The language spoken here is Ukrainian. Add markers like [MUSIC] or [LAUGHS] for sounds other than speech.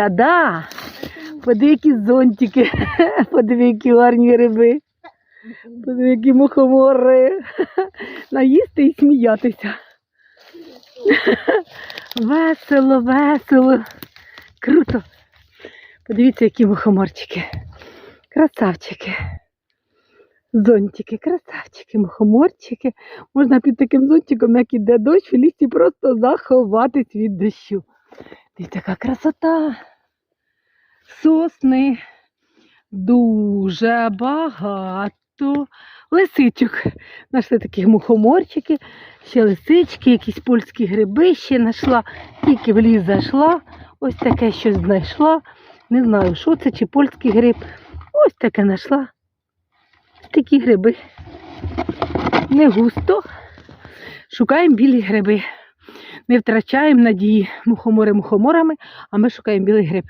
Та да. Подиви, які зонтики, [LAUGHS] подиви, які гарні гриби. Подиви, які мухомори. [LAUGHS] Наїсти і сміятися. [LAUGHS] Весело, весело. Круто. Подивіться, які мухоморчики. Красавчики. Зонтики, красавчики, мухоморчики. Можна під таким зонтиком, як іде дощ, в лісі просто заховатись від дощу. Дивіться, яка красота. Сосни. Дуже багато. Лисичок. Нашли такі мухоморчики, ще лисички, якісь польські гриби ще знайшла. Тільки в ліс зайшла. Ось таке щось знайшла. Не знаю, що це, чи польський гриб. Ось таке знайшла. Такі гриби. Не густо. Шукаємо білі гриби. Не втрачаємо надії мухомори мухоморами, а ми шукаємо білий гриб.